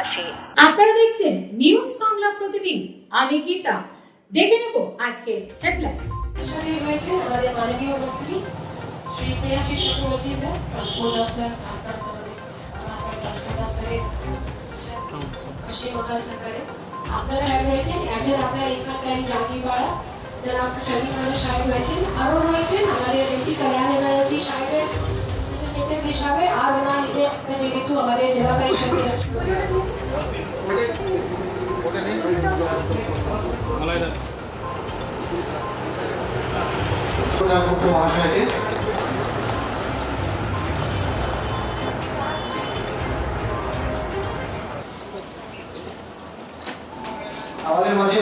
পাশে। আপনারা দেখছেন নিউজ বাংলা প্রতিদিন। আমি গীতা। দেখে নেব আজকে হেডলাইন্স সাথে রয়েছেন আমাদের মাননীয় মন্ত্রী শ্রী স্নেহাশিস চক্রবর্তী স্যার ট্রান্সপোর্ট দপ্তর আপনার পশ্চিম বাংলা সরকারের। আপনারা রয়েছেন। একজন আপনার জাতিপাড়া যারা আপনার সাহেব রয়েছেন। আরও রয়েছেন আমাদের এমপি কল্যাণ ব্যানার্জি সাহেবের representative হিসাবে আর ওনার একটা যেহেতু আমাদের জেলা পরিষদের মহাশয়কে আমাদের মাঝে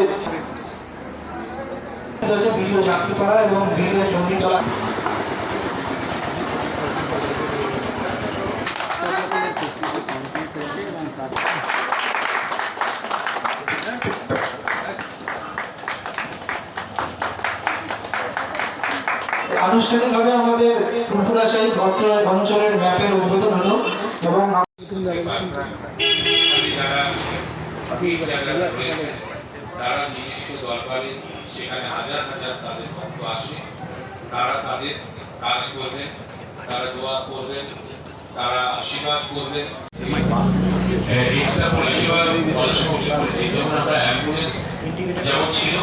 ভিডিও চাকরি করা এবং ভিডিও সংগীত চলা আনুষ্ঠানিকভাবে আমাদের ত্রিপুরা শহীদ ভদ্র অঞ্চলের ম্যাপের উদ্বোধন হলো এবং তারা নিজস্ব দরবারে সেখানে হাজার হাজার তাদের ভক্ত আসে। তারা তাদের কাজ করবেন, তারা দোয়া করবেন তারা আশীর্বাদ করবেন এক্সট্রা পরিষেবা অনেক সময় করেছি যেমন আমরা অ্যাম্বুলেন্স যেমন ছিল,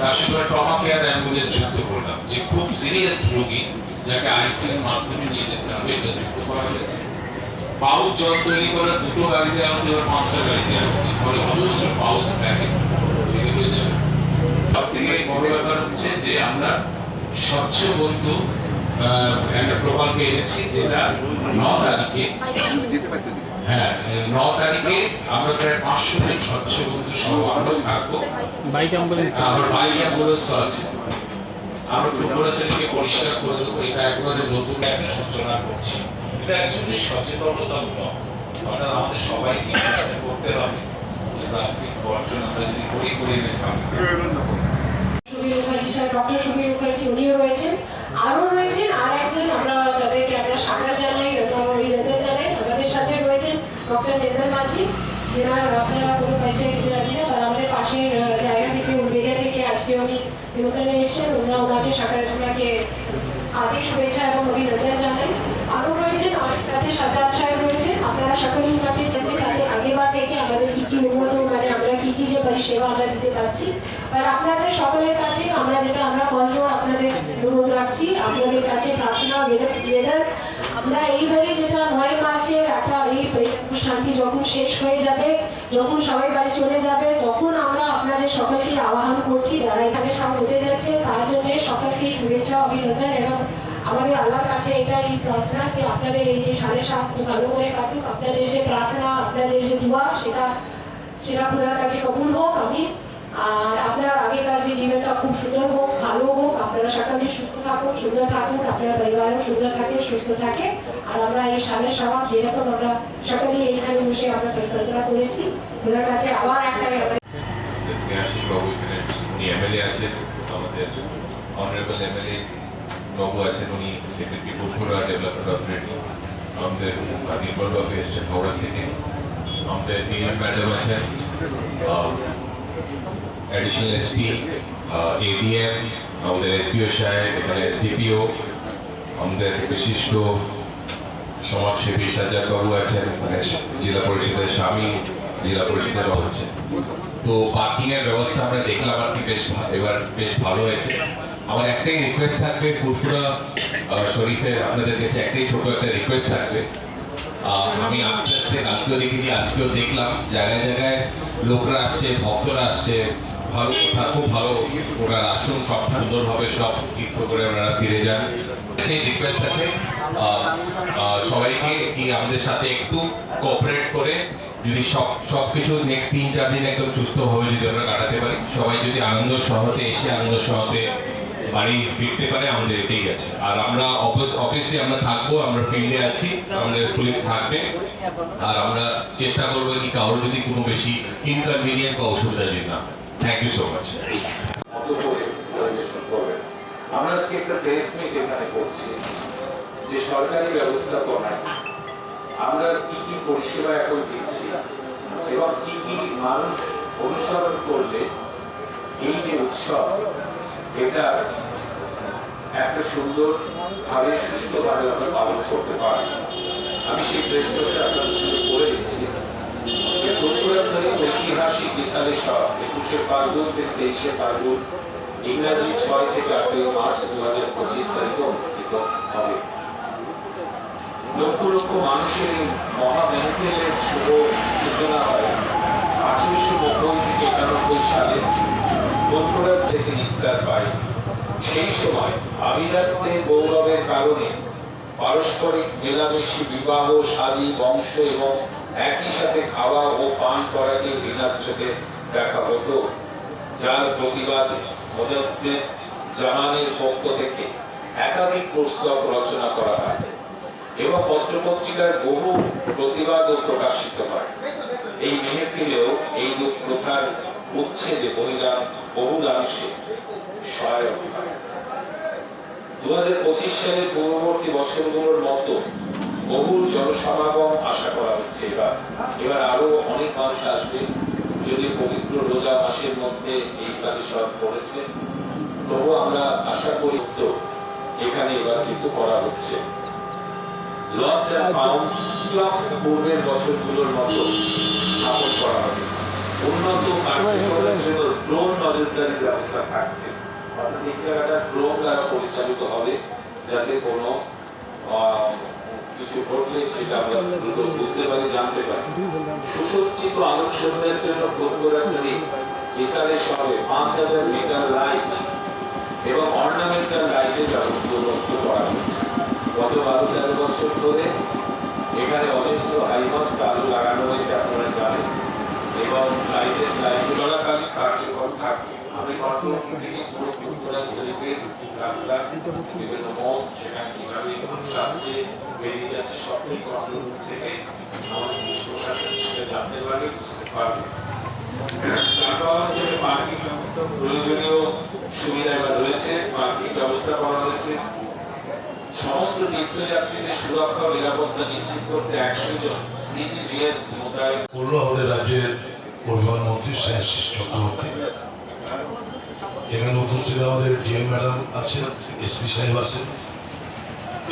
তার সঙ্গে ট্রমা কেয়ার অ্যাম্বুলেন্স যুক্ত করলাম। যে খুব সিরিয়াস রোগী যাকে আইসিইউর মাধ্যমে নিয়ে যেতে হবে, এটা যুক্ত করা হয়েছে। পাউচ জল তৈরি করার দুটো গাড়ি দেওয়া হচ্ছে এবার পাঁচটা গাড়ি দেওয়া হচ্ছে ফলে অজস্র পাউচ প্যাকেট তৈরি হয়ে যাবে। সব থেকে বড় ব্যাপার হচ্ছে যে আমরা স্বচ্ছ বন্ধু একটা প্রকল্প এনেছি যেটা ন তারিখে। হ্যাঁ ন তারিখে আমরা প্রায় পাঁচশো জন স্বচ্ছ বন্ধু সহ আমরা থাকব। আবার বাইক অ্যাম্বুলেন্সও আছে। আমরা ত্রিপুরা সেটিকে পরিষ্কার করে দেবো এটা একবারে নতুন একটা সূচনা করছি। এটা অ্যাকচুয়ালি সচেতনতামূলক। অর্থাৎ আমাদের সবাইকে চেষ্টা করতে হবে প্লাস্টিক বর্জন আমরা যদি করি করি সুবীর মুখার্জি স্যার ডক্টর সুবীর মুখার্জি উনিও রয়েছেন আরও রয়েছেন আর একজন আমরা তাদেরকে আমরা সাকার জানাই এবং অভিনন্দন জানাই আমাদের সাথে রয়েছেন ডক্টর নির্মল মাঝি যেনার আপনারা কোনো পরিচয় দিতে রাজি না তারা আমাদের পাশের আহ, জায়গা থেকে উলবেড়িয়া থেকে আজকে উনি নিমন্ত্রণে এসেছেন ওনারা ওনাকে সাকার ওনাকে হার্দিক শুভেচ্ছা এবং অভিনন্দন জানাই আরও রয়েছেন আমাদের সাথে সাজ্জাদ সাহেব রয়েছেন আপনারা সকলেই ওনাকে চেয়েছেন তাতে আগেবার থেকে আমাদের কি কি উন্নত মানে আমরা কি পরিষেবা আমরা দিতে পারছি। আর আপনাদের সকলের কাছে আমরা যেটা, আমরা করজোড় আপনাদের অনুরোধ রাখছি। আপনাদের কাছে প্রার্থনা আমরা এইভাবে যেটা নয় মার্চের একটা এই অনুষ্ঠানটি যখন শেষ হয়ে যাবে, যখন সবাই বাড়ি চলে যাবে, তখন আমরা আপনাদের সকলকে আহ্বান করছি, যারা এখানে সামনে হতে যাচ্ছে, তার জন্য সকলকে শুভেচ্ছা, অভিনন্দন এবং আমাদের আল্লাহর কাছে এটাই প্রার্থনা যে আপনাদের এই যে সাড়ে সাত ভালো করে কাটুক, আপনাদের যে প্রার্থনা, আপনাদের যে দোয়া, সেটা সেটা খোদার কাছে কবুল হোক আমি আর আপনার আগেকার যে জীবনটা খুব সুন্দর হোক, ভালো হোক, আপনারা সকলে সুস্থ থাকুন, সুন্দর থাকুন, আপনার পরিবারও সুন্দর থাকে, সুস্থ থাকে। আর আমরা এই সামনের সভা যেরকম আমরা সকালে এইখানে বসে আমরা পরিকল্পনা করেছি, খোদার কাছে আবার একটা বাবু এখানে উনি এমএলএ আছেন, আমাদের বাবু আছেন, উনি সেক্রেটারি পুরপুরা ডেভেলপমেন্ট অথরিটি আমাদের নির্মল বাবু এসছেন হাওড়া থেকে। আমাদের নিয়ম ম্যাডাম আছেন অ্যাডিশনাল এসপি এডিএম আমাদের এসপিও সাহেব এখানে এসডিপিও আমাদের বিশিষ্ট সমাজসেবী সাজ্জাদ বাবু আছেন মানে জেলা পরিষদের স্বামী জেলা পরিষদের হচ্ছে। তো পার্কিং এর ব্যবস্থা আমরা দেখলাম আর কি বেশ এবার বেশ ভালো হয়েছে। আমার একটাই রিকোয়েস্ট থাকবে আহ, শরীফের আপনাদের কাছে একটাই ছোট একটা রিকোয়েস্ট থাকবে। আমি আস্তে আস্তে কালকেও দেখেছি, আজকেও দেখলাম। জায়গায় জায়গায় লোকরা আসছে, ভক্তরা আসছে। ভালো কথা, খুব ভালো ওনারা আসুন, সব সুন্দরভাবে সব তীর্থ করে ওনারা ফিরে যান। রিকোয়েস্ট আছে সবাইকে কি আমাদের সাথে একটু কোঅপারেট করে, যদি সব সব কিছু নেক্সট তিন চার দিন একদম সুস্থভাবে যদি আমরা কাটাতে পারি, সবাই যদি আনন্দ সহতে এসে আনন্দ সহতে বাড়ি ফিরতে পারে, আমাদের এটাই আছে। আর আমরা অবভিয়াসলি আমরা থাকব, আমরা ফিল্ডে আছি, আমাদের পুলিশ থাকবে। আর আমরা চেষ্টা করব কি কারোর যদি কোনো বেশি ইনকনভিনিয়েন্স বা অসুবিধা যদি না থ্যাংক ইউ সো মাচ আমরা আজকে একটা প্রেস মিট এখানে করছি, যে সরকারি ব্যবস্থাপনায় আমরা কি কি পরিষেবা এখন দিচ্ছি এবং কি কি মানুষ অনুসরণ করলে এই যে উৎসব এটা একটা সুন্দর ভাবে সুস্থভাবে আমরা পালন করতে পারি। আমি সেই প্রশ্নটা আপনাদের সঙ্গে করে দিচ্ছি। ঐতিহাসিক বিশালে সব একুশে থেকে তেইশে ইংরাজি ছয় থেকে আটই মার্চ দু হাজার পঁচিশ তারিখে অনুষ্ঠিত হবে। লক্ষ লক্ষ মানুষের এই মহা শুভ সূচনা হয়। আঠারোশো নব্বই থেকে একানব্বই সালে বন্ধুরাজ থেকে নিস্তার পায় সেই সময় আভিজাত্যের গৌরবের কারণে পারস্পরিক মেলামেশি বিবাহ, শাদী, বংশ এবং একই সাথে খাওয়া ও পান করাকে চোখে দেখা হতো, যার প্রতিবাদে মোজাদ্দেদ জামানের পক্ষ থেকে একাধিক পুস্তক রচনা করা হয় এবং পত্রপত্রিকার বহু প্রতিবাদও প্রকাশিত হয়। এই মেহফিলেও এই লোক প্রথার উচ্ছেদে মহিলা বহুলাংশে সহায়ক হয়। দু হাজার পঁচিশ সালের পূর্ববর্তী বছরগুলোর মতো বহু জনসমাগম আশা করা হচ্ছে। এবার এবার আরও অনেক মানুষ আসবে। যদি পবিত্র রোজা মাসের মধ্যে এই ইসলামী সব পড়েছে। তবু আমরা আশা করি এখানে এবার কিন্তু করা হচ্ছে। লস্ট অ্যান্ড পূর্বের বছরগুলোর মতো স্থাপন করা হবে। উন্নত ড্রোন নজরদারির ব্যবস্থা থাকছে। অর্থাৎ এই জায়গাটা ড্রোন দ্বারা পরিচালিত হবে যাতে কোনো কিছু ঘটলে সেটা আমরা দ্রুত বুঝতে পারি জানতে পারি। সুসজ্জিত আলোকসজ্জার জন্য প্রত্যেক বিশালে শহরে পাঁচ হাজার মিটার লাইট এবং অর্নামেন্টাল লাইটের ব্যবস্থা করা হয়েছে। গত বারো তেরো বছর ধরে এখানে অজস্র হাইমাস্ট আলু লাগানো হয়েছে আপনারা জানেন এবং লাইটের লাইট চলাকালীন আমি প্রয়োজনীয় সুবিধা এবার রয়েছে, পার্কিং ব্যবস্থা করা হয়েছে। সমস্ত তীর্থযাত্রীদের সুরক্ষা নিরাপত্তা নিশ্চিত করতে একশো জন সিডিবিএস মোতায়েন। করল আমাদের রাজ্যের পরিবহন মন্ত্রী শ্রেয়াশিস চক্রবর্তী। এখানে উপস্থিত আমাদের ডিএম ম্যাডাম আছেন, এসপি সাহেব আছেন,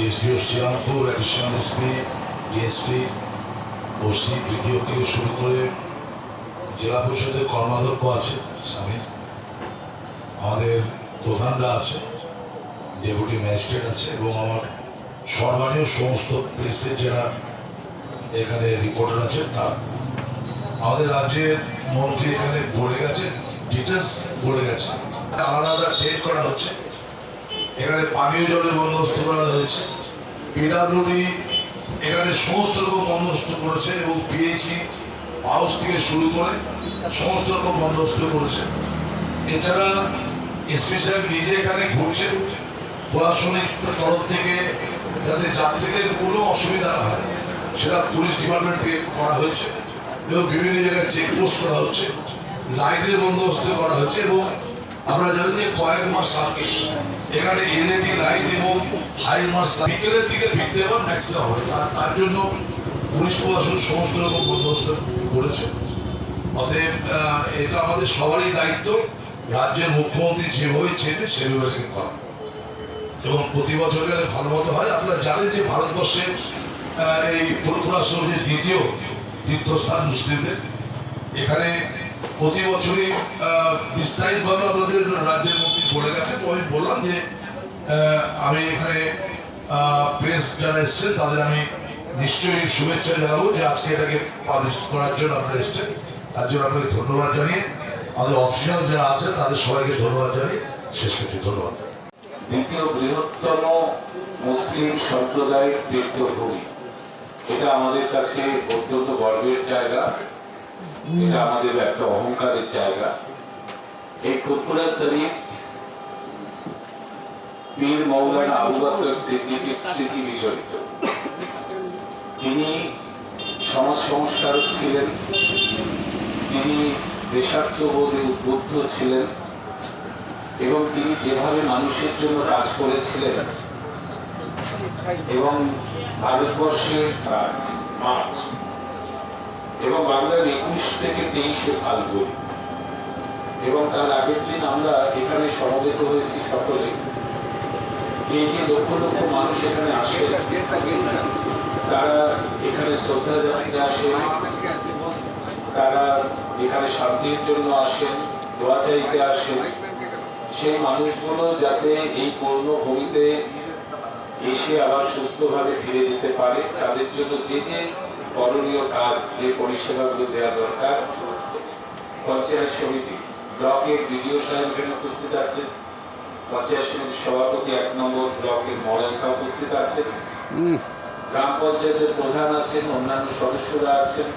SDO Serampore additional SP, DSP, OC, BDO থেকে শুরু করে জেলা পরিষদের কর্মাধ্যক্ষ আছে স্বামী। আমাদের প্রধানরা আছে ডেপুটি ম্যাজিস্ট্রেট আছে এবং আমার সর্বাণীয় সমস্ত প্রেসের যারা এখানে রিপোর্টার আছে তারা আমাদের রাজ্যের মন্ত্রী এখানে বলে গেছে ডিটেলস বলে গেছে আলাদা আলাদা ট্রেড করা হচ্ছে। এখানে পানীয় জলের বন্দোবস্ত করা হয়েছে। পিডাব্লিউডি এখানে সমস্ত রকম বন্দোবস্ত করেছে এবং পিএইচি হাউস থেকে শুরু করে সমস্ত রকম বন্দোবস্ত করেছে। এছাড়া এসপি সাহেব নিজে এখানে ঘুরছেন। প্রশাসনিক তরফ থেকে যাতে যাত্রীদের কোনো অসুবিধা না হয়, সেটা পুলিশ ডিপার্টমেন্ট থেকে করা হয়েছে। এবং বিভিন্ন জায়গায় চেকপোস্ট করা হচ্ছে। লাইটের বন্দোবস্ত করা হয়েছে এবং আমরা জানি যে কয়েক মাস আগে এখানে এলইডি লাইট এবং হাই মাস বিকেলের দিকে ফিরতে এবার ম্যাক্সিমাম হবে। তার জন্য পুলিশ প্রশাসন সমস্ত রকম বন্দোবস্ত করেছে। অতএব এটা আমাদের সবারই দায়িত্ব। রাজ্যের মুখ্যমন্ত্রী যেভাবে চেয়েছে সেভাবে করা। এবং প্রতি বছর গেলে ভালো মতো হয়। আপনারা জানেন যে ভারতবর্ষের এই ফুরফুরা শরীরের দ্বিতীয় তীর্থস্থান মুসলিমদের। এখানে প্রতি বছরই বিস্তারিতভাবে আপনাদের রাজ্যের মন্ত্রী বলে গেছে। আমি বললাম যে আমি এখানে প্রেস যারা এসছেন, তাদের আমি নিশ্চয়ই শুভেচ্ছা জানাব যে আজকে এটাকে পাবলিশ করার জন্য আপনারা এসছেন। তার জন্য আপনাকে ধন্যবাদ জানিয়ে, আমাদের অফিসিয়াল যারা আছেন, তাদের সবাইকে ধন্যবাদ জানিয়ে শেষ করছি। ধন্যবাদ। দ্বিতীয় বৃহত্তম মুসলিম সম্প্রদায়ের তীর্থভূমি। এটা আমাদের কাছে অত্যন্ত গর্বের জায়গা। এটা আমাদের একটা অহংকারের জায়গা। এই কুকুরা শরীফ পীর মৌলানা আবু বকর স্মৃতি বিজড়িত। তিনি সমাজ সংস্কারক ছিলেন। তিনি দেশাত্মবোধে উদ্বুদ্ধ ছিলেন। এবং তিনি যেভাবে মানুষের জন্য কাজ করেছিলেন এবং ভারতবর্ষের মার্চ এবং বাংলার একুশ থেকে তেইশে ফাল্গুন। এবং তার আগের দিন আমরা এখানে সমবেত হয়েছি সকলে। যে যে লক্ষ লক্ষ মানুষ এখানে আসে, তারা এখানে শ্রদ্ধা জানাতে আসেন তারা এখানে শান্তির জন্য আসেন, দোয়া চাইতে আসেন। সেই মানুষগুলো যাতে এই পূর্ণ ভূমিতে এসে আবার সুস্থভাবে ফিরে যেতে পারে। তাদের জন্য যে যে করণীয় কাজ যে পরিষেবাগুলো দেওয়া দরকার পঞ্চায়েত সমিতি ব্লকের বিডিও এখানে উপস্থিত আছে। পঞ্চায়েত সমিতির সভাপতি এক নম্বর ব্লকের মডেলটা উপস্থিত আছে। গ্রাম পঞ্চায়েতের প্রধান আছেন অন্যান্য সদস্যরা আছেন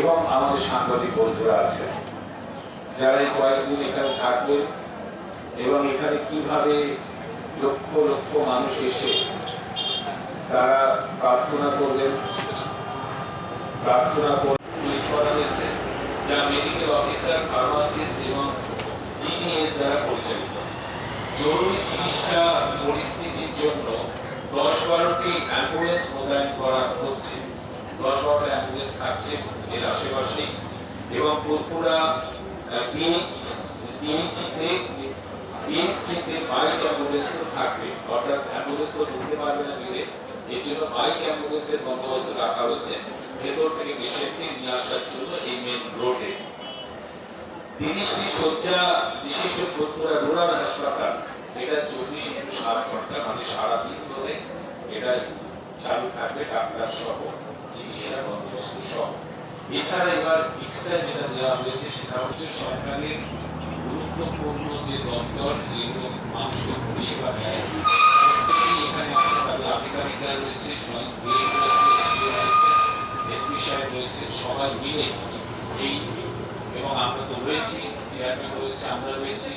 এবং আমাদের সাংবাদিক বন্ধুরা আছেন। যারা এই কয়েকদিন এখানে থাকবেন এবং এখানে কীভাবে লক্ষ লক্ষ মানুষ এসে তারা প্রার্থনা করবেন প্রার্থনা করে হয়েছে, যা মেডিকেল অফিসার ফার্মাসিস্ট এবং জিডিএস দ্বারা পরিচালিত। জরুরি চিকিৎসা পরিস্থিতির জন্য দশ বারোটি অ্যাম্বুলেন্স মোতায়েন করা হচ্ছে। দশ বারোটা অ্যাম্বুলেন্স থাকছে এর আশেপাশে এবং পুরপুরা পিএইচিতে পিএইচসিতে বাইক অ্যাম্বুলেন্সও থাকবে। অর্থাৎ অ্যাম্বুলেন্স তো ঢুকতে পারবে না ভিড়ে। এর জন্য বাইক অ্যাম্বুলেন্সের বন্দোবস্ত রাখা হচ্ছে। ভেতর থেকে পেশেন্টকে নিয়ে আসার জন্য এই মেন রোডে তিরিশটি শয্যা বিশিষ্ট ফুটপুরা রুরাল হাসপাতাল। এটা চব্বিশ ইন্টু সাত ঘণ্টা মানে সারাদিন ধরে এটা চালু থাকবে ডাক্তার সহ, চিকিৎসা বন্দোবস্ত সহ। এছাড়া এবার এক্সট্রা যেটা দেওয়া হয়েছে, সেটা হচ্ছে সরকারের গুরুত্বপূর্ণ যে দপ্তর যেগুলো মানুষকে পরিষেবা দেয় এখানে আছে তাদের আধিকারিকরা রয়েছে এসপি সাহেব রয়েছে, সবাই মিলে এই এবং আমরা তো রয়েছি, চেয়ারম্যান রয়েছে, আমরা রয়েছি,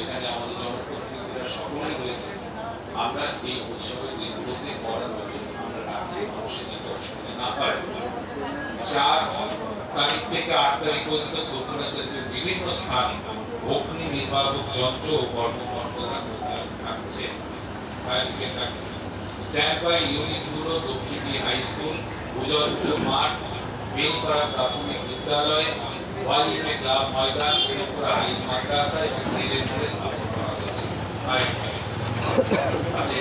এখানে আমাদের জনপ্রতিনিধিরা সকলেই রয়েছে। আমরা এই উৎসবের দিনগুলোতে করার মতো আমরা রাখছি, মানুষের যাতে অসুবিধা না হয়। চার তারিখ থেকে আট তারিখ পর্যন্ত সেন্টারের বিভিন্ন স্থানে অগ্নি নির্বাপক যন্ত্র ও কর্মকর্তারা থাকছে ফায়ার ব্রিগেড থাকছে। স্ট্যান্ড বাই ইউনিটগুলো দক্ষিণী হাই স্কুল উজলপুর মাঠ, বেলপাড়া প্রাথমিক বিদ্যালয়, ওয়াইএমএ ক্লাব ময়দান পুরোপুরা হাই মাদ্রাসা এবং রেলের মোড়ে স্থাপন করা হয়েছে আচ্ছা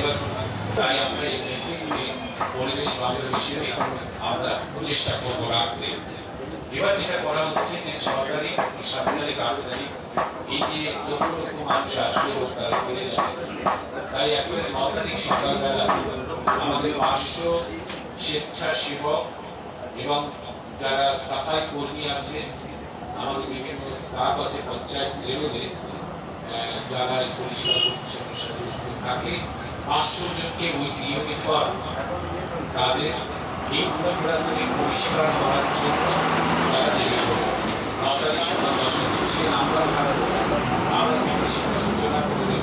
তাই আমরা এই মিটিংকে পরিবেশ বান্ধব হিসেবে আমরা চেষ্টা করব রাখতে। এবার যেটা করা হচ্ছে যে ছ তারিখ সাত তারিখ আট তারিখ এই যে লক্ষ লক্ষ মানুষ আসবে ও তারা ফিরে যাবে, তাই একেবারে সকালবেলা আমাদের স্বেচ্ছাসেবক এবং যারা সাফাই কর্মী আছে, আমাদের বিভিন্ন স্টাফ আছে পঞ্চায়েত লেভেলে যারা এই পরিষেবা থাকে। পাঁচশো জনকে ইউনিফর্ম তাদের এই পরিষ্কার করার জন্য তারা ন তারিখ সকাল দশটা থেকে আমরা থাকব আমরা সূচনা করে